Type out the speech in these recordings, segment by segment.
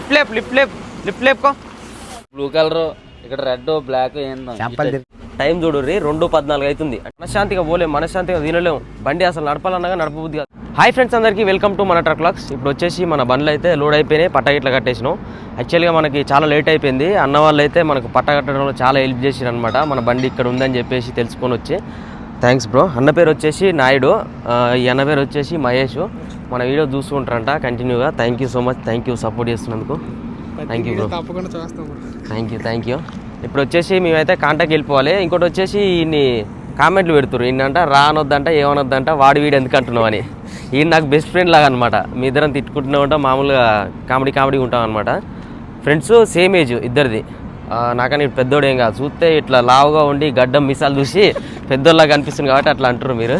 Lift లేప్ lift లేప్ lift లేపుకో బ్లూ కలర్ ఇక్కడ రెడ్ బ్లాక్ ఏందో. టైం చూడుర్రి రెండు పద్నాలుగు అవుతుంది మనశాంతిగా పోలేం మనశాంతిగా తినలేం బండి అసలు నడపాలన్నగా నడపబుద్ది కాదు. హాయ్ ఫ్రెండ్స్ అందరికీ వెల్కమ్ టు మన ట్రక్ లాక్స్ ఇప్పుడు వచ్చేసి మన బండ్లు అయితే లోడ్ అయిపోయినాయి పట్ట గిట్ల కట్టేసినాం. యాక్చువల్గా మనకి చాలా లేట్ అయిపోయింది. అన్న వాళ్ళు అయితే మనకు పట్ట కట్టడంలో చాలా హెల్ప్ చేసిరు అనమాట మన బండి ఇక్కడ ఉందని చెప్పేసి తెలుసుకొని వచ్చి. థ్యాంక్స్ బ్రో అన్న పేరు వచ్చేసి నాయుడు. ఈ అన్న పేరు వచ్చేసి మహేష్. మన వీడియో చూసుకుంటారంట కంటిన్యూగా thank you so much thank you support చేస్తున్నందుకు. థ్యాంక్ యూ బ్రో తప్పకుండా చేస్తాం థ్యాంక్ యూ థ్యాంక్ యూ ఇప్పుడు వచ్చేసి మేమైతే కాంటాక్ట్ వెళ్ళిపోవాలి. ఇంకోటి వచ్చేసి ఇన్ని కామెంట్లు పెడుతురు ఈయనంట రానొద్దంట ఏమనొద్దంట వాడి వీడు ఎందుకు అంటున్నావు అని. ఈయన నాకు బెస్ట్ ఫ్రెండ్ లాగా అనమాట మీ ఇద్దరం తిట్టుకుంటూనే ఉంటాం మామూలుగా కామెడీ కామెడీ ఉంటాం అనమాట ఫ్రెండ్స్ సేమ్ ఏజ్ ఇద్దరిది. నాకని పెద్దోడు ఏం కాదు. చూస్తే ఇట్లా లావుగా ఉండి గడ్డం మిసాలు చూసి పెద్దోళ్ళగా కనిపిస్తుంది కాబట్టి అట్లా అంటారు మీరు.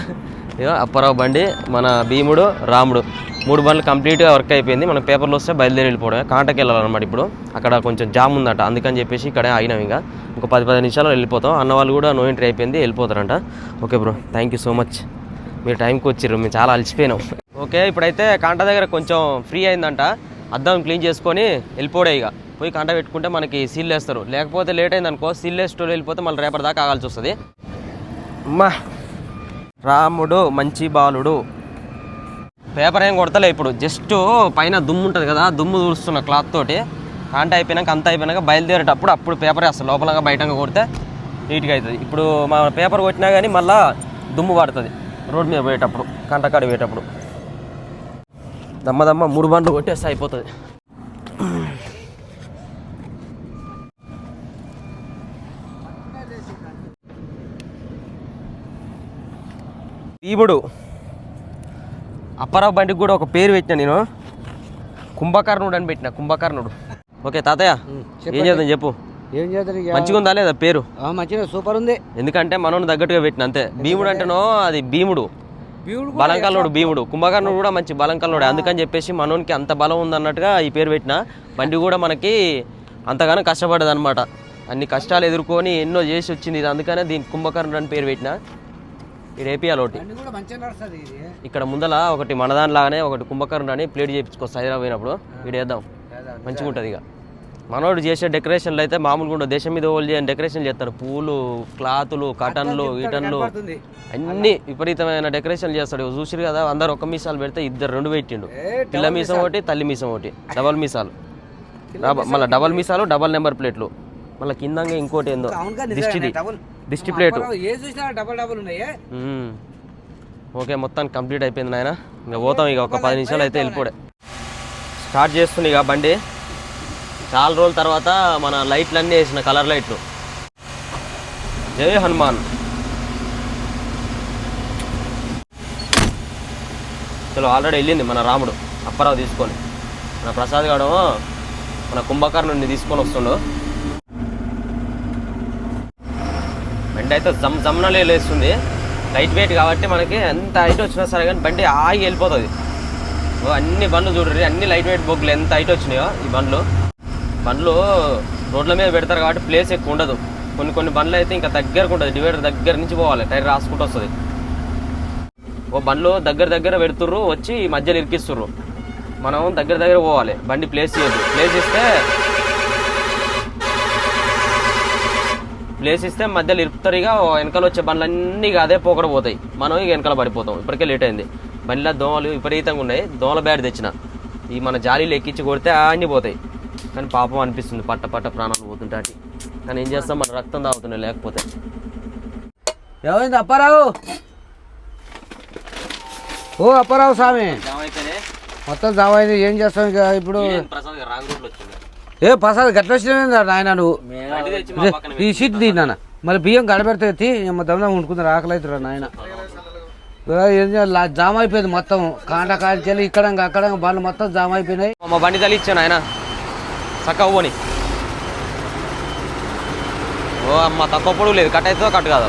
ఇగో అప్పారావు బండి మన భీముడు రాముడు. మూడు బండ్లు కంప్లీట్గా వర్క్ అయిపోయింది. మన పేపర్లు వస్తే బయలుదేరి వెళ్ళిపోవడమే. కాంటకి వెళ్ళాలన్నమాట ఇప్పుడు. అక్కడ కొంచెం జామ్ ఉందట. అందుకని చెప్పేసి ఇక్కడే ఆగినాం ఇంకా. ఒక పది పది నిమిషాలు వెళ్ళిపోతాం. అన్న వాళ్ళు కూడా నో ఎంట్రీ అయిపోయింది. వెళ్ళిపోతారంట. Okay bro thank you so much మీరు టైంకి వచ్చిర్రు. మేము చాలా అలసిపోయినాం. ఓకే ఇప్పుడైతే కాంట దగ్గర కొంచెం ఫ్రీ అయిందంట. అద్దం క్లీన్ చేసుకొని వెళ్ళిపోడే ఇక. పోయి కాంట పెట్టుకుంటే మనకి సీల్ వేస్తారు. లేకపోతే లేట్ అయింది అనుకో సీల్ వేసి వెళ్ళిపోతే మళ్ళీ రేపటి దాకా ఆగాల్సి వస్తుంది. అమ్మా! రాముడు మంచి బాలుడు. పేపర్ ఏం కొడతలే ఇప్పుడు. జస్ట్ పైన దుమ్ము ఉంటుంది కదా దుమ్ము తుడుస్తున్న క్లాత్ తోటి కాంట అయిపోయినాక అంత అయిపోయినాక బయలుదేరేటప్పుడు అప్పుడు పేపర్ వేస్తాం లోపలగా బయటగా కొడితే నీట్గా అవుతుంది ఇప్పుడు మా పేపర్ కొట్టినా కానీ మళ్ళా దుమ్ము పడుతుంది రోడ్ మీద పోయేటప్పుడు కంటకాడి పోయేటప్పుడు. దమ్మ దమ్మ మూడు బండ్లు కొట్టేస్తే అయిపోతుంది. భీముడు అప్పారావు బండికి కూడా ఒక పేరు పెట్టిన నేను. కుంభకర్ణుడు అని పెట్టిన కుంభకర్ణుడు. ఓకే తాతయ్య ఏం చేద్దాం చెప్పు. ఏం ఇక? మంచిగా ఉందా లేదా పేరు? మంచిగా సూపర్ ఉంది. ఎందుకంటే మనోని తగ్గట్టుగా పెట్టిన అంతే. భీముడు అంటేనో అది భీముడు. బలంకల్లుడు భీముడు. కుంభకర్ణుడు కూడా మంచి బలంకల్లుడు. అందుకని చెప్పేసి మనోనికి అంత బలం ఉందన్నట్టుగా ఈ పేరు పెట్టిన. బండి కూడా మనకి అంతగానో కష్టపడ్డది అనమాట అన్ని కష్టాలు ఎదుర్కొని ఎన్నో చేసి వచ్చింది ఇది. అందుకనే దీని కుంభకర్ణుడు అని పేరు పెట్టిన. ఇది ఏపీఎల్ ఒకటి ఇది. ఇక్కడ ముందల ఒకటి మనదాని లాగానే ఒకటి కుంభకర్ణుడు అని ప్లేట్ చేయించుకోవచ్చు హైదరాబాద్ పోయినప్పుడు. వీడు వేద్దాం. మంచిగా ఉంటుంది ఇక. మనోడు చేసే డెకరేషన్లు అయితే మామూలుగా ఉండవు. దేశం మీద వాళ్ళు చేయని డెకరేషన్ చేస్తారు. పూలు క్లాతులు కటన్లు ఈటన్లు. అన్ని విపరీతమైన డెకరేషన్ చేస్తాడు. చూసిరు కదా అందరు ఒక్క మీసాలు పెడితే ఇద్దరు రెండు పెట్టిండు. పిల్ల మీసం ఒకటి తల్లి మీసం ఒకటి. డబల్ మీసాలు. మళ్ళీ డబల్ మీసాలు డబల్ నెంబర్ ప్లేట్లు. మళ్ళీ కిందంగా ఇంకోటి ఏందో. దిష్టిది. దిష్టి ప్లేటు. అప్పారావు ఏ చూసినా డబల్ డబుల్ ఉన్నాయి. ఓకే మొత్తం కంప్లీట్ అయిపోయింది నాయన. ఇంకా పోతాం ఇక ఒక పది నిమిషాలు అయితే వెళ్ళిపోడే. స్టార్ట్ చేస్తుంది ఇక బండి. చాలా రోజుల తర్వాత మన లైట్లు అన్నీ వేసిన కలర్ లైట్లు. జై హనుమాన్. చలో ఆల్రెడీ వెళ్ళింది మన రాముడు అప్పారావు తీసుకొని. మన ప్రసాద్ గాడు మన కుంభకర్ణుడిని తీసుకొని వస్తుండు. బండి అయితే జమ్ జమ్నలే లేస్తుంది. లైట్ వెయిట్ కాబట్టి మనకి ఎంత హైట్ వచ్చినా సరే కానీ బండి ఆగి వెళ్ళిపోతుంది. అన్ని బండ్లు చూడండి అన్ని లైట్ వెయిట్ బొగ్గులు ఎంత హైట్ వచ్చినాయో ఈ బండ్లు. బండ్లు రోడ్ల మీద పెడతారు కాబట్టి ప్లేస్ ఎక్కువ ఉండదు. కొన్ని కొన్ని బండ్లు అయితే ఇంకా దగ్గరకు ఉంటుంది డివైడర్ దగ్గర నుంచి పోవాలి టైర్ రాసుకుంటూ వస్తుంది. ఓ బండ్లు దగ్గర దగ్గర పెడుతుర్రు వచ్చి ఈ మధ్యలో ఇరికిస్తుర్రు. మనం దగ్గర దగ్గర పోవాలి బండి ప్లేస్ చేయదు ప్లేస్ ఇస్తే ప్లేస్ ఇస్తే మధ్యలో ఇరుపుతారు ఇక వెనకాల వచ్చే బండ్లన్నీ ఇక అదే పోకడ పోతాయి. మనం ఇక వెనకాల పడిపోతాం. ఇప్పటికే లేట్ అయింది. బండిలో దోమలు విపరీతంగా ఉన్నాయి. దోమల బ్యాడ్ తెచ్చిన. ఈ మన జాలీలు ఎక్కించి కొడితే అన్నీ పోతాయి. కానీ పాపం అనిపిస్తుంది. పట్ట పట్ట ప్రాణాలు పోతుంటాటి కానీ ఏం చేస్తాం? మన రక్తం తాగుతున్నాయి లేకపోతే. ఏమైంది? అప్పారావు! ఓ అప్పారావు స్వామి! మొత్తం జామైంది ఏం చేస్తాం ఇక ఇప్పుడు? ప్రసాద్ రాంగ్ రూట్లో వచ్చింది ఏ ప్రసాద్ గట్ల వచ్చినా నాయన నువ్వు? ఈ సీట్ తీ నాన్న. మళ్ళీ బియ్యం గడబెడితే ఎత్తి దమ్మ ఉండుకుంది ఆకలి అవుతురా నాయన. జామ్ అయిపోయింది మొత్తం. కాంట కాల్చెల్లి ఇక్కడ ఇంకా అక్కడ బండ్లు మొత్తం జామ్ అయిపోయినాయి. మా బండి తల్లి ఇచ్చాను ఆయన చక్క పోని ఓ అమ్మ తక్కువ పొడుగు లేదు. కట్ అవుతుందో కట్ కాదు.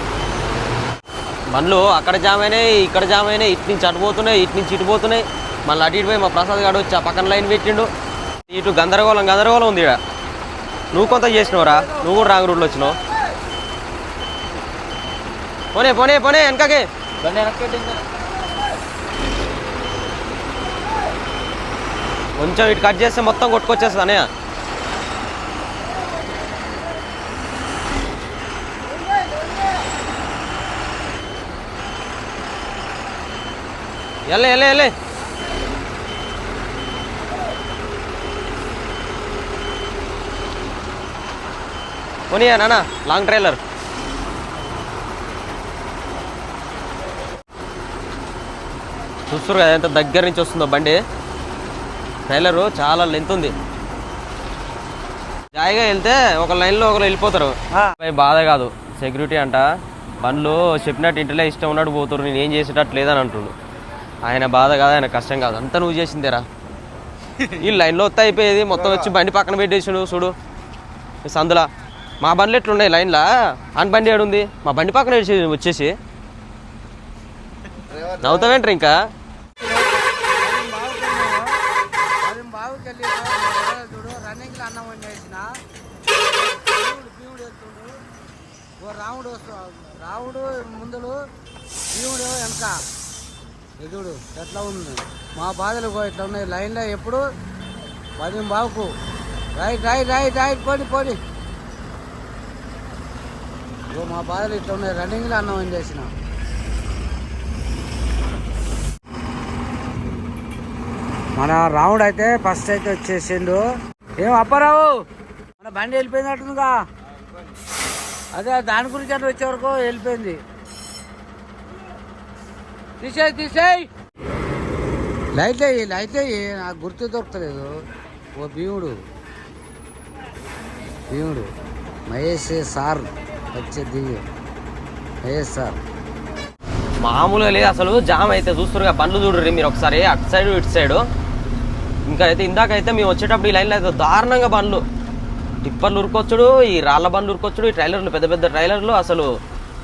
బండ్లు అక్కడ జామ్ అయినాయి ఇక్కడ జామ్ అయినాయి ఇటు నుంచి అటు పోతున్నాయి ఇటు నుంచి ఇటు పోతున్నాయి. మళ్ళీ అటు ఇటు పోయి మా ప్రసాద్ గారు వచ్చి ఆ పక్కన లైన్ పెట్టిండు. ఇటు గందరగోళం గందరగోళం ఉంది ఇక్కడ నువ్వు కొంత చేసినావురా? నువ్వు కూడా రాంగ్ రూట్లో వచ్చినావు. పోనే పోనే పోనే వెనకకే. కొంచెం ఇటు కట్ చేస్తే మొత్తం కొట్టుకొచ్చేస్తుంది అన్నయ్య. ఎల్లే ఎల్లే ఎల్లే. పోనీయా నాన్న లాంగ్ ట్రైలర్ చూస్తారు కదా ఎంత దగ్గర నుంచి వస్తుందో బండి. ట్రైలరు చాలా లెంత్ ఉంది. జాయిగా వెళ్తే ఒక లైన్లో ఒకరు వెళ్ళిపోతారు. బాధ కాదు. సెక్యూరిటీ అంట. బండ్లు చెప్పినట్టు ఇంటిలో ఇష్టం ఉన్నట్టు పోతారు నేను ఏం చేసేటట్టు లేదని అంటుండు. ఆయన బాధ కాదు ఆయన కష్టం కాదు. అంతా నువ్వు చేసిందేరా? ఈ లైన్లో వస్తే అయిపోయేది మొత్తం వచ్చి బండి పక్కన పెట్టేసిండు చూడు. సందులా. మా బండ్లు ఎట్లున్నాయి లైన్లో? అని బండి ఏడుంది? మా బండి పక్కన వేసి- వచ్చేసి. నవ్వుతావేంట్రా ఇంకా? ఓ రాముడు రాముడు ముందులు భీముడు వెనక ఎదుడు ఎట్లా ఉంది? మా బాధలు ఇగో ఇట్లా ఉన్నాయి? లైన్లో ఎప్పుడు? పది బావుకు రైట్ రైట్ రైట్ రైట్ పోడి పోడి. ఇగో మా బాధలు ఇట్లా ఉన్నాయి. రన్నింగ్లో అన్నం వండేసిన మన రాముడు అయితే ఫస్ట్ అయితే వచ్చేసిండు. ఏం అప్పారావు? మన బండి వెళ్ళిపోయినట్టుందిగా అదే దాని గురించి అంటే వచ్చే వరకు వెళ్ళిపోయింది. తీసేయి తీసేయి! లైట్ అయ్యి లైట్ అయ్యి నాకు గుర్తు దొరకలేదు. ఓ భీముడు. భీముడు. మహేష్ సార్. వచ్చే సార్? మామూలుగా లేదు అసలు. జామ్ అయితే చూస్తున్నారు బండ్లు చూడరు మీరు ఒకసారి అటు సైడ్ ఇటు సైడ్. ఇంకా అయితే ఇందాకైతే మేము వచ్చేటప్పుడు ఈ లైన్లో అయితే దారుణంగా బండ్లు. టిప్పర్లు ఉరుకొచ్చుడు ఈ రాళ్ళ బండ్లు ఉరుకొచ్చుడు ఈ ట్రైలర్లు పెద్ద పెద్ద ట్రైలర్లు అసలు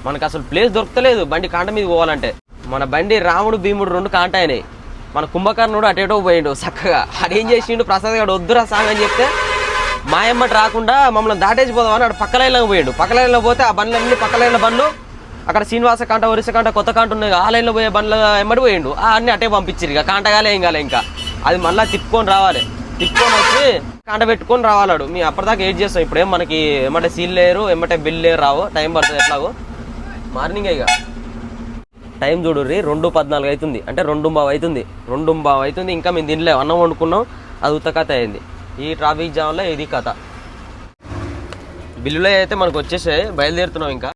మనకు అసలు ప్లేస్ దొరకలేదు బండి కాంట మీద పోవాలంటే. మన బండి రాముడు భీముడు రెండు కాంట అయినాయి మన కుంభకర్ణుడు అటేటో పోయిండు చక్కగా. అదేం చేసిండు ప్రసాద్ గారు వద్దురా సాంగ్ అని చెప్తే మాయమ్మటి రాకుండా మమ్మల్ని దాటేసి పోదామని అక్కడ పక్క లైన్లోకి పోయిండు. పక్క లైన్లో పోతే ఆ బండ్లన్నీ పక్క లైన్ల బండ్లు అక్కడ శ్రీనివాస కాంట వరుస కాంట కొత్త కాంట ఉన్నాయి. ఆ లైన్లో పోయే బండ్ల ఎమ్మడి పోయిండు. ఆ అన్ని అటే పంపించారు ఇక. కాంట కాలే ఏం కాలే ఇంకా. అది మళ్ళీ తిప్పుకొని రావాలి. తిప్పుకొని వచ్చి కాంట పెట్టుకొని రావాలాడు. మీ అప్పటిదాకా ఏం చేస్తాం? ఇప్పుడేం మనకి ఎమ్మటే సీల్ లేరు ఎమ్మటే బిల్ లేరు రావు. టైం పడుతుంది ఎట్లాగో. మార్నింగ్ ఇక. టైం చూడుర్రి రెండు పద్నాలుగు అవుతుంది. అంటే రెండు బావ అవుతుంది. రెండు బావ అవుతుంది. ఇంకా మేము తినలేము అన్నం వండుకున్నాం. అది ఉత్త కథ అయింది. ఈ ట్రాఫిక్ జామ్లో ఇది కథ. బిల్లులో అయితే మనకు వచ్చేసాయి బయలుదేరుతున్నాం ఇంకా.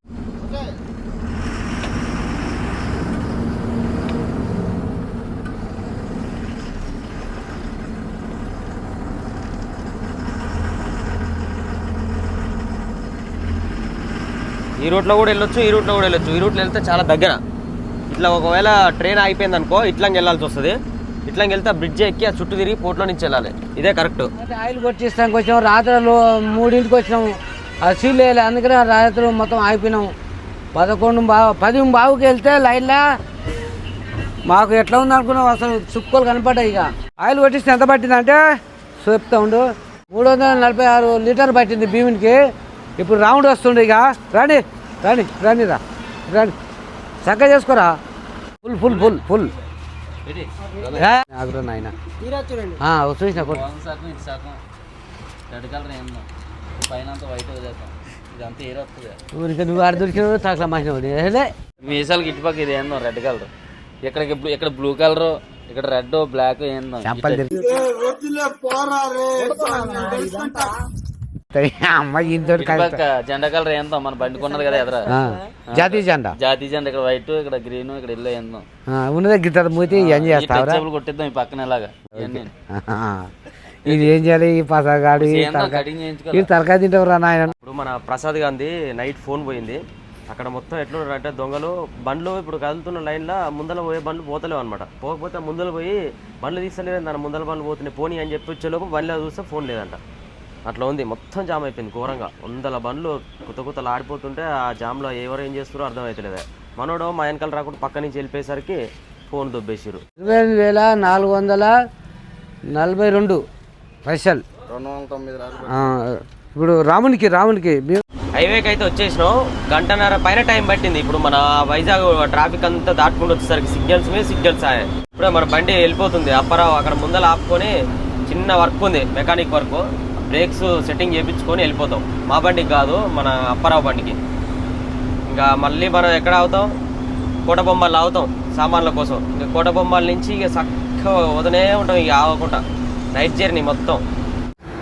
ఈ రూట్లో కూడా వెళ్ళొచ్చు ఈ రూట్లో కూడా వెళ్ళొచ్చు. ఈ రూట్లో వెళ్తే చాలా దగ్గర. ఇట్లా ఒకవేళ ట్రైన్ ఆగిపోయింది అనుకో ఇట్లా వెళ్ళాల్సి వస్తుంది. ఇట్లా వెళ్తే బ్రిడ్జ్ ఎక్కి ఆ చుట్టూ తిరిగి పోర్ట్లో నుంచి వెళ్ళాలి. ఇదే కరెక్ట్ ఆయిల్ కొట్టిస్తానికి వచ్చాం రాత్రులు మూడింటికి వచ్చినాము ఆ సీల్ వేయాలి అందుకనే రాత్రులు మొత్తం ఆగిపోయినాము పదకొండు బావు పది బావుకి వెళ్తే లైన్లో మాకు ఎట్లా ఉందనుకున్నాం అసలు? చుక్కలు కనపడ్డాయి ఇక. ఆయిల్ కొట్టిస్తే ఎంత పట్టిందంటే చెప్తా ఉండు. మూడు వందల నలభై ఆరు లీటర్ పట్టింది భీమునికి. ఇప్పుడు రౌండ్ వస్తుండే ఇక. రాణి రాణి రండి రా చక్కగా చేసుకోరా? Full full full full. ఆగురా నాయన. చూసిన ఊరికి నువ్వు ఆడ దొరికిన తాకలా మాసిన మీసాలకి ఇటుపక్క ఇది ఏందో రెడ్ కలర్ ఇక్కడ బ్లూ ఇక్కడ బ్లూ కలర్ ఇక్కడ రెడ్ బ్లాక్ ఏందో. అమ్మాయి జెండా కలర్ ఏందో మన బండి కొన్నది కదా ఎదుర? జాతీయ జెండా. జాతీయ జెండా ఇక్కడ వైట్ ఇక్కడ గ్రీన్ ఇక్కడ ఎల్లో ఏందో. ఆ, ఉన్నదే గిట్ట మూతి ఏం చేస్తావురా టచ్బుల్ కొట్టిద్దాం ఈ పక్కన ఇలాగా ఇది ఏం చేయాలి? ఈ పసగాడు ఈ తలకాయ తింటావురా నాయన. ఇప్పుడు మన ప్రసాద్ గాంధీ నైట్ ఫోన్ పోయింది. అక్కడ మొత్తం ఎట్లున్నారు అంటే దొంగలు బండ్లు ఇప్పుడు కదులుతున్న లైన్లో ముందర పోయే బండ్లు పోతలేవు అనమాట పోకపోతే ముందర పోయి బండ్లు తీస్తలేదు దాని ముందర బండ్లు పోతున్నాయి. పోనీ అని చెప్పి వచ్చేలోపు బండ్లో చూస్తే ఫోన్ లేదంట. అట్లా ఉంది. మొత్తం జామ్ అయిపోయింది ఘోరంగా. వందల బండ్లు కుత కుతలు ఆడిపోతుంటే ఆ జామ్లో ఎవరు ఏం చేస్తారో అర్థమవుతలేదు మనోడు మా వెనకాల రాకుండా పక్క నుంచి వెళ్ళిపోయేసరికి ఫోన్ దొబ్బేసారు ఇరవై ఎనిమిది వేల నాలుగు వందల నలభై రెండు పైసలు. ఇప్పుడు రామునికి రామునికి హైవేకి అయితే వచ్చేసినాం. గంటన్నర పైన టైం పట్టింది. ఇప్పుడు మన వైజాగ్ ట్రాఫిక్ అంతా దాటుకుంటూ వచ్చేసరికి సిగ్నల్స్ మీద సిగ్నల్స్ ఆయా. ఇప్పుడే మన బండి వెళ్ళిపోతుంది. అప్పారావు అక్కడ ముందర ఆపుకొని చిన్న వర్క్ ఉంది మెకానిక్ వర్క్. బ్రేక్స్ సెట్టింగ్ చేయించుకొని వెళ్ళిపోతాం. మా బండికి కాదు మన అప్పారావు బండికి. ఇంకా మళ్ళీ మనం ఎక్కడ అవుతాం కోటబొమ్మలు అవుతాం సామాన్ల కోసం. ఇంకా కోట బొమ్మల నుంచి ఇక చక్కగా వదనే ఉంటాం ఇక ఆగకుండా. నైట్ జర్నీ మొత్తం.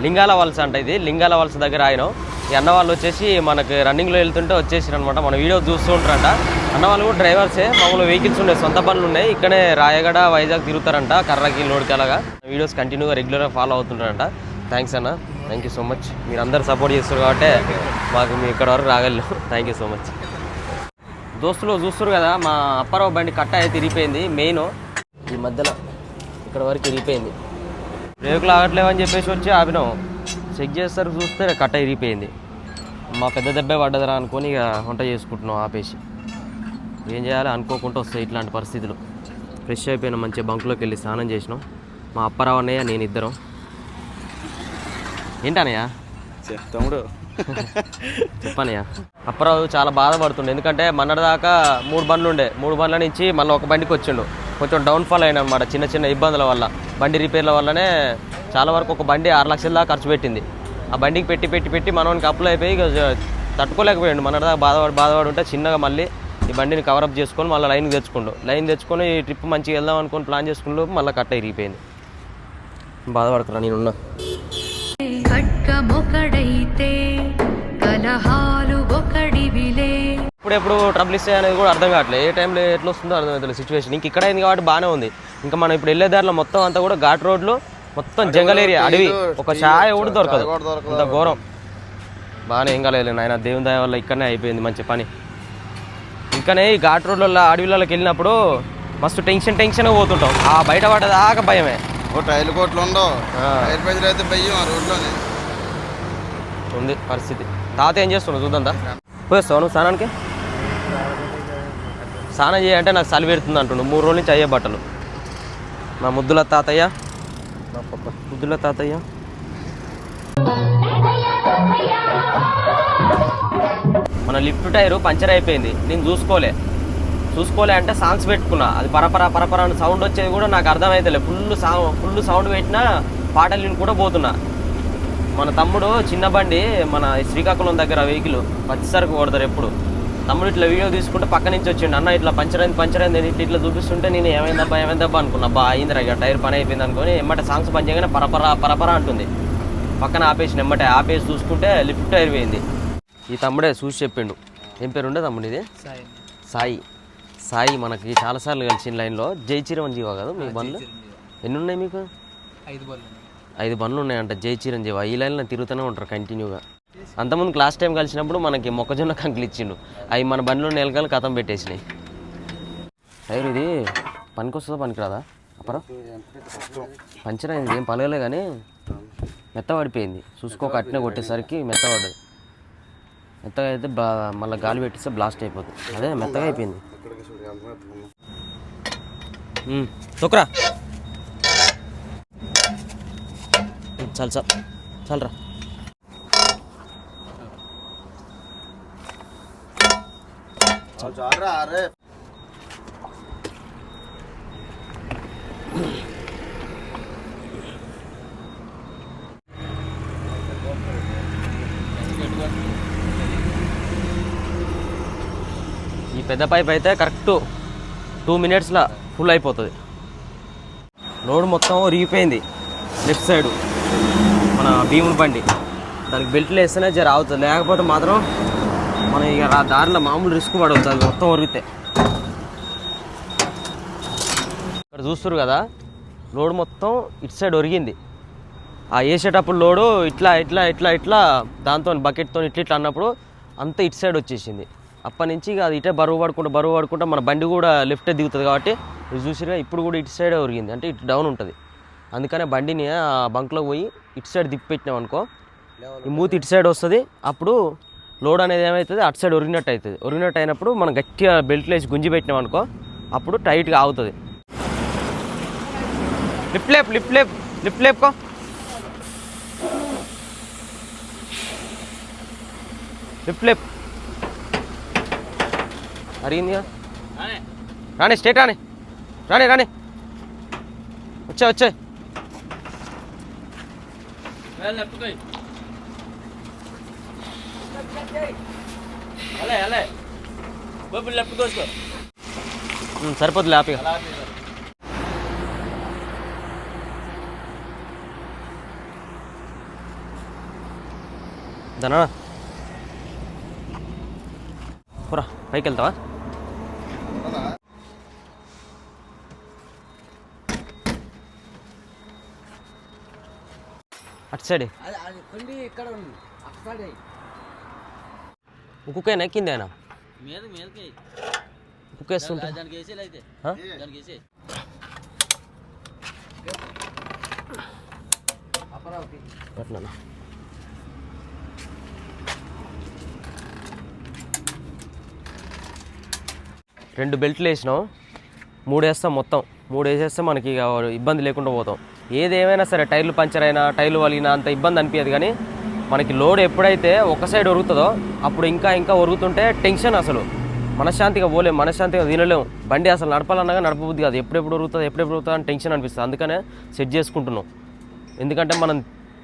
లింగాల వలస అంట ఇది. లింగాల వలస దగ్గర ఆయన ఈ అన్న వాళ్ళు వచ్చేసి మనకి రన్నింగ్లో వెళ్తుంటే వచ్చేసారు అనమాట మన వీడియో చూస్తూ ఉంటారంట. అన్నవాళ్ళు కూడా డ్రైవర్సే. మామూలు వెహికల్స్ ఉన్నాయి సొంత పనులు ఉన్నాయి. ఇక్కడే రాయగడ వైజాగ్ తిరుగుతారంట. కర్రకి లోడ్కి అలాగా. వీడియోస్ కంటిన్యూగా రెగ్యులర్గా ఫాలో అవుతుంటారంట. థ్యాంక్స్ అన్న. థ్యాంక్ యూ సో మచ్ మీరు అందరు సపోర్ట్ చేస్తారు కాబట్టి మాకు మీ ఇక్కడ వరకు రాగలరు థ్యాంక్ యూ సో మచ్ దోస్తులు చూస్తారు కదా మా అప్పారావు బండి కట్ట అయితే ఇరిగిపోయింది మెయిన్ ఈ మధ్యలో ఇక్కడ వరకు ఇరిగిపోయింది. బ్రేకులు ఆగట్లేవని చెప్పేసి వచ్చి ఆపినాం. చెక్ చేస్తారు చూస్తే కట్ట ఇరిగిపోయింది. మా పెద్ద దెబ్బే పడ్డదరా అనుకొని ఇక వంట చేసుకుంటున్నాం ఆపేసి. ఏం చేయాలి? అనుకోకుండా వస్తాయి ఇట్లాంటి పరిస్థితులు. ఫ్రెష్ అయిపోయిన మంచి బంకులోకి వెళ్ళి స్నానం చేసినాం. మా అప్పారావు అన్నయ్య నేను ఇద్దరం. ఏంటనయ్య తమ్ముడు చెప్పనయ్య అప్పారావు చాలా బాధపడుతుండే. ఎందుకంటే మొన్నటిదాకా మూడు బండ్లు ఉండే మూడు బండ్ల నుంచి మళ్ళీ ఒక బండికి వచ్చిండు. కొంచెం డౌన్ఫాల్ అయిన అనమాట చిన్న చిన్న ఇబ్బందుల వల్ల. బండి రిపేర్ల వల్లనే చాలా వరకు ఒక బండి ఆరు లక్షల దాకా ఖర్చు పెట్టింది. ఆ బండికి పెట్టి పెట్టి పెట్టి మనోనికి అప్పులు అయిపోయి తట్టుకోలేకపోయాడు. మొన్నటిదాకా బాధపడి బాధపడి ఉంటే చిన్నగా మళ్ళీ ఈ బండిని కవరప్ చేసుకొని మళ్ళీ లైన్ తెచ్చుకుండు. లైన్ తెచ్చుకొని ఈ ట్రిప్ మంచిగా వెళ్దాం అనుకొని ప్లాన్ చేసుకున్న మళ్ళీ కట్ట ఇరిగిపోయింది. బాధపడకురా నేనున్నా. కలహాలు ఒకడివిలే ఇప్పుడు ఎప్పుడు ట్రబుల్ ఇస్తాయి అనేది కూడా అర్థం కావట్లేదు. ఏ టైంలో ఎట్లా వస్తుందో అర్థం అవుతుంది సిచ్యువేషన్ ఇంక ఇక్కడ అయింది కాబట్టి బాగానే ఉంది. ఇంకా మనం ఇప్పుడు వెళ్ళే దారిలో మొత్తం అంతా కూడా ఘాట్ రోడ్లు మొత్తం జంగల్ ఏరియా అడవి. ఒక ఛాయ కూడా దొరకదు. అంత ఘోరం. బాగానే ఏం కాలేదు నాయన దేవుని దయ వల్ల ఇక్కడనే అయిపోయింది మంచి పని. ఇంకనే ఈ ఘాట్ రోడ్లలో అడవిలోకి వెళ్ళినప్పుడు మస్తు టెన్షన్ టెన్షన్ పోతుంటాం. ఆ బయట పడ్డదాకా భయమే. ఓ టైల్ కోట్లు ఉండవు. టైర్ అయితే భయం ఆ రోడ్లోనే. ఉంది పరిస్థితి. తాత ఏం చేస్తున్నావు చూద్దాం పోయేస్తావు నువ్వు స్నానానికి? స్నానం చేయంటే నాకు చలి పెడుతుంది అంటుండు. మూడు రోజుల నుంచి అయ్యే బట్టలు. మా ముద్దుల తాతయ్య. మా పప్ప ముద్దుల తాతయ్య. మన లిఫ్ట్ టైరు పంచర్ అయిపోయింది. నేను చూసుకోలే. చూసుకోలే అంటే సాంగ్స్ పెట్టుకున్నా. అది పరపర పరపర అని సౌండ్ వచ్చేది కూడా నాకు అర్థమైతలే. ఫుల్ సౌండ్ ఫుల్ సౌండ్ పెట్టినా పాటలు నేను కూడా పోతున్నా. మన తమ్ముడు చిన్న బండి మన శ్రీకాకుళం దగ్గర వెహికల్ పచ్చిసరకు కొడతారు ఎప్పుడు. తమ్ముడు ఇట్లా వీడియో తీసుకుంటే పక్క నుంచి వచ్చిండు. అన్న ఇట్లా పంచర్ అయింది పంచర్ అయింది ఇట్లా ఇట్లా చూపిస్తుంటే నేను ఏమైందబ్బా ఏమైందబ్బా అనుకున్నా. బా అయిందిరా ఇక టైర్ పని అయిపోయింది అనుకొని ఎమ్మటే సాంగ్స్ పని చేయగానే పరపర పరపర అంటుంది. పక్కన ఆపేసి ఎమ్మటే ఆపేసి చూసుకుంటే లిఫ్ట్ టైర్ పోయింది. ఈ తమ్ముడే చూసి చెప్పిండు. ఏం పేరు ఉండే తమ్ముడు ఇది? సాయి. సాయి. మనకి చాలాసార్లు కలిసిన లైన్లో. జై చిరంజీవ కదా మీ బండ్లు? ఎన్ని ఉన్నాయి మీకు? ఐదు బళ్ళు ఐదు బండ్లు ఉన్నాయంట. జై చిరంజీవి. ఈ లైన్లో తిరుగుతూనే ఉంటారు కంటిన్యూగా. అంతకుముందు లాస్ట్ టైం కలిసినప్పుడు మనకి మొక్కజొన్న కంకులు ఇచ్చిండు. అవి మన బండిలో నెలకలు కథం పెట్టేసినాయి. టైర్ ఇది పనికొస్తుందా పనికిరాదా? అప్పరా పంచర్ అయింది. ఏం పలగలే కానీ మెత్త పడిపోయింది. చూసుకోక అట్నే కొట్టేసరికి మెత్త పడ్డది. మెత్తగా అయితే మళ్ళీ గాలి పెట్టిస్తే బ్లాస్ట్ అయిపోతుంది అదే మెత్తగా అయిపోయింది. తొక్కురా. చాలు చాలు. చాలరా. ఈ పెద్ద పైప్ అయితే కరెక్ట్ టూ మినిట్స్లో ఫుల్ అయిపోతుంది. లోడ్ మొత్తం రీపోయింది. Left side. మన భీముని బండి. దానికి బెల్ట్లు వేస్తేనే జర అవుతుంది లేకపోతే మాత్రం మన ఇక ఆ దారిలో మామూలు రిస్క్ పడవుతుంది అది మొత్తం ఒరిగితే. ఇక్కడ చూస్తారు కదా లోడ్ మొత్తం ఇటు సైడ్ ఒరిగింది. ఆ వేసేటప్పుడు లోడు ఇట్లా ఇట్లా ఇట్లా ఇట్లా దాంతో బకెట్తో ఇట్లా ఇట్లా అన్నప్పుడు అంతా ఇటు సైడ్ వచ్చేసింది. అప్పటి నుంచి ఇక అది ఇటే బరువు పడుకుంటా బరువు పడుకుంటా మన బండి కూడా లెఫ్టే దిగుతుంది కాబట్టి చూసిరుగా ఇప్పుడు కూడా ఇటు సైడే ఒరిగింది. అంటే ఇటు డౌన్ ఉంటుంది. అందుకనే బండిని ఆ బంక్లో పోయి ఇటు సైడ్ తిప్పి పెట్టినాం అనుకో ఈ మూతి ఇటు సైడ్ వస్తుంది. అప్పుడు లోడ్ అనేది ఏమవుతుంది అటు సైడ్ ఒరిగినట్టు అవుతుంది ఒరిగినట్టు అయినప్పుడు మనం గట్టిగా బెల్ట్లో వేసి గుంజి పెట్టినాం అనుకో అప్పుడు టైట్గా ఆగుతుంది. లిఫ్ట్ లేప్ లిఫ్ట్ లేప్ లిఫ్ట్ లేపుకో. లిఫ్ట్ లేప్. అరిగిందిగా? రాని. స్టేట్ రాని. రాని రాని. వచ్చే వచ్చే. అలా ఆపేసారు. దానా పురా పైకి వెళ్తావా అటు సైడ్. అది అది కొండి ఇక్కడ ఉంది. అక్కడ ఉక్కుకైనా కిందేనా మీద మీదకి. ఉక్కేస్తుంటా దానికి వేసి అయితే ఆ? దానికి వేసి అపరావతి. అట్లనా? రెండు బెల్ట్లు వేసినాం. మూడు వేస్తాం మొత్తం. మూడు వేసేస్తే మనకి ఇక ఇబ్బంది లేకుండా పోతాం. ఏదేమైనా సరే టైర్లు పంచర్ అయినా టైర్లు వలిగినా అంత ఇబ్బంది అనిపించదు కానీ మనకి లోడ్ ఎప్పుడైతే ఒక సైడ్ ఒరుగుతుందో అప్పుడు ఇంకా ఇంకా ఒరుగుతుంటే టెన్షన్ అసలు. మనశ్శాంతిగా పోలేం మనశ్శాంతిగా తినలేం. బండి అసలు నడపాలన్నాగా నడపబుద్ది కాదు. ఎప్పుడెప్పుడు ఉరుగుతుంది ఎప్పుడెప్పుడు ఉరుగుతుంది అని టెన్షన్ అనిపిస్తుంది. అందుకనే సెట్ చేసుకుంటున్నాం. ఎందుకంటే మనం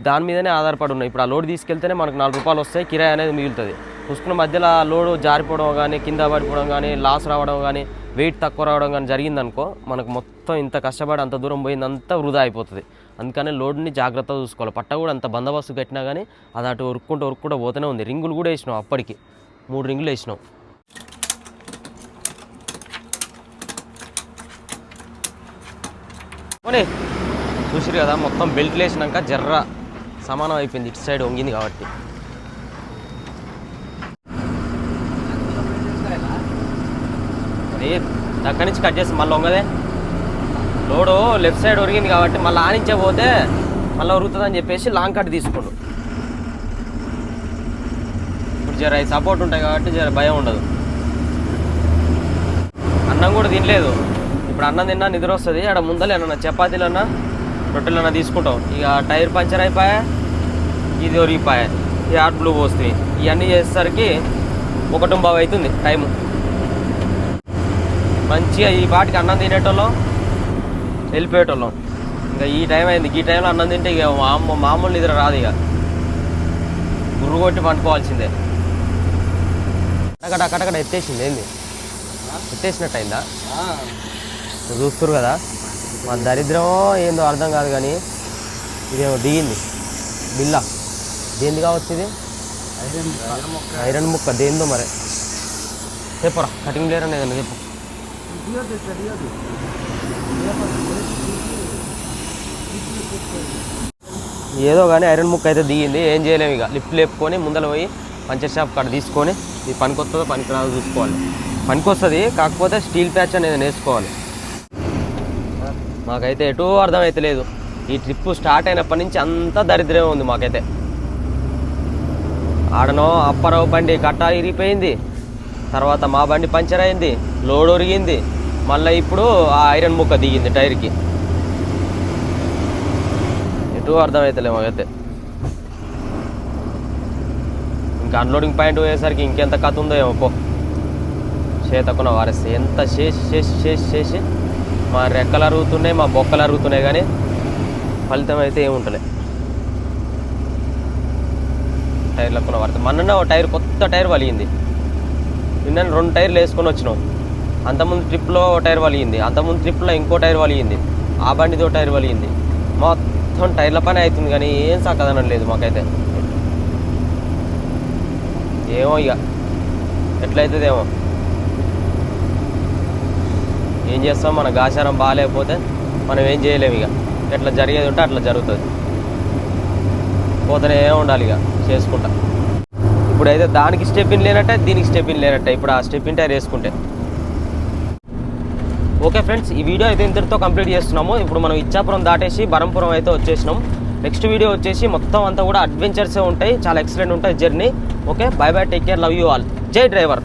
దాని మీదనే ఆధారపడి ఉన్నాం. ఇప్పుడు ఆ లోడ్ తీసుకెళ్తేనే మనకు నాలుగు రూపాయలు వస్తాయి కిరాయి అనేది మిగులుతుంది. చూసుకున్న మధ్యలో లోడు జారిపోవడం కానీ కింద పడిపోవడం కానీ లాస్ రావడం కానీ వెయిట్ తక్కువ రావడం కానీ జరిగిందనుకో మనకు మొత్తం ఇంత కష్టపడి అంత దూరం పోయిందంతా వృధా అయిపోతుంది. అందుకనే లోడ్ని జాగ్రత్తగా చూసుకోవాలి. పట్ట కూడా అంత బందోబస్తు కట్టినా కానీ అది అటు ఉరుక్కుంటూ ఉరుక్కుంటూ పోతూనే ఉంది. రింగులు కూడా వేసినాం అప్పటికి. మూడు రింగులు వేసినాం. పోనీ చూసిరు కదా మొత్తం బెల్ట్లు వేసినాక జర్ర సమానం అయిపోయింది ఇటు సైడ్ వంగింది కాబట్టి. అది అక్కడి నుంచి కట్ చేసి మళ్ళీ వంగదే లోడు లెఫ్ట్ సైడ్ ఒరిగింది కాబట్టి మళ్ళీ ఆనించే పోతే మళ్ళీ ఉరుగుతుందని చెప్పేసి లాంగ్ కట్ తీసుకోండు ఇప్పుడు జర సపోర్ట్ ఉంటాయి కాబట్టి జర భయం ఉండదు. అన్నం కూడా తినలేదు. ఇప్పుడు అన్నం తిన్నా నిద్ర వస్తుంది. ఆడ ముందలే ఏమన్నా చపాతీలన్నా రొట్టెలన్నా తీసుకుంటాం. ఇక టైర్ పంచర్ అయిపోయా? ఇది ఒరిగిపోయా? ఈ హాట్ బ్లూ పోస్తుంది. ఇవన్నీ చేసేసరికి ఒకటుంబావు అవుతుంది టైము. మంచిగా ఈ పాటికి అన్నం తినేటోళ్ళం వెళ్ళిపోయేటోళ్ళం. ఇంకా ఈ టైం అయింది. ఈ టైంలో అన్నం తింటే ఇక మామూలు మామూలు నిద్ర రాదు ఇక. గుర్రు కొట్టి పండుకోవాల్సిందే. అక్కడ అక్కడక్కడ ఎత్తేసింది ఏంది? ఎత్తేసినట్టు అయిందా చూస్తారు కదా. మా దరిద్రం ఏందో అర్థం కాదు కానీ ఇదేమో దిగింది. బిల్ల. దేంది కావచ్చు ఇది? ఐరన్ ముక్క. దేందో మరి? చెప్పరా. కటింగ్ లేర్ అనేది ఏదన్నా చెప్పు. ఏదో కానీ ఐరన్ ముక్క అయితే దిగింది. ఏం చేయలేము ఇక. లిఫ్ట్ లేపుకొని ముందర పోయి పంచర్ షాప్ కాడ తీసుకొని ఇది పనికొస్తుందో పనికిరాదో చూసుకోవాలి. పనికొస్తుంది కాకపోతే స్టీల్ ప్యాచ్ అనేది నేర్చుకోవాలి. మాకైతే ఎటూ అర్థమైతే లేదు ఈ ట్రిప్ స్టార్ట్ అయినప్పటి నుంచి అంతా దరిద్రమే ఉంది మాకైతే. ఆడనో అప్పారావు బండి కట్ట ఇరిగిపోయింది. తర్వాత మా బండి పంచర్ అయింది లోడ్ ఒరిగింది. మళ్ళీ ఇప్పుడు ఆ ఐరన్ ముక్క దిగింది టైర్కి. ఎటు అర్థమవుతలే మాకైతే. ఇంకా అన్లోడింగ్ పాయింట్ పోయేసరికి ఇంకెంత కథ ఉందో ఏమో పో. చేతకున్న వారేస్తే. ఎంత చేసి చేసి చేసి చేసి మా రెక్కలు అరుగుతున్నాయి మా బొక్కలు అరుగుతున్నాయి కానీ ఫలితం అయితే ఏముంటలే. టైర్లకున్న వారితే మొన్న ఒక టైర్ కొత్త టైర్ వలిగింది నిన్న రెండు టైర్లు వేసుకొని వచ్చినాం. అంతకుముందు ట్రిప్లో టైర్ వలిగింది. అంతకుముందు ట్రిప్లో ఇంకో టైర్ వలిగింది. ఆ బండితో టైర్ వలిగింది. మొత్తం టైర్ల పని అవుతుంది కానీ ఏం సక్కదనం లేదు మాకైతే. ఏమో ఇక ఎట్లయితుందేమో. ఏం చేస్తాం? మన గాచారం బాగాలేకపోతే మనం ఏం చేయలేము ఇక ఎట్లా జరిగేది ఉంటే అట్లా జరుగుతుంది. పోతూనే ఉండాలి ఇక చేసుకుంటా. ఇప్పుడైతే దానికి స్టెప్ ఇన్ లేనట్టే దీనికి స్టెప్ ఇన్ లేనట్టే. ఇప్పుడు ఆ స్టెప్ టైర్ వేసుకుంటే. ఓకే ఫ్రెండ్స్ ఈ వీడియో అయితే ఇంతటితో కంప్లీట్ చేస్తున్నాము. ఇప్పుడు మనం ఇచ్చాపురం దాటేసి బరంపురం అయితే వచ్చేసినాం. నెక్స్ట్ వీడియో వచ్చేసి మొత్తం అంతా కూడా అడ్వెంచర్సే ఉంటాయి. చాలా ఎక్సలెంట్ ఉంటాయి journey okay bye bye take care love you all జై డ్రైవర్.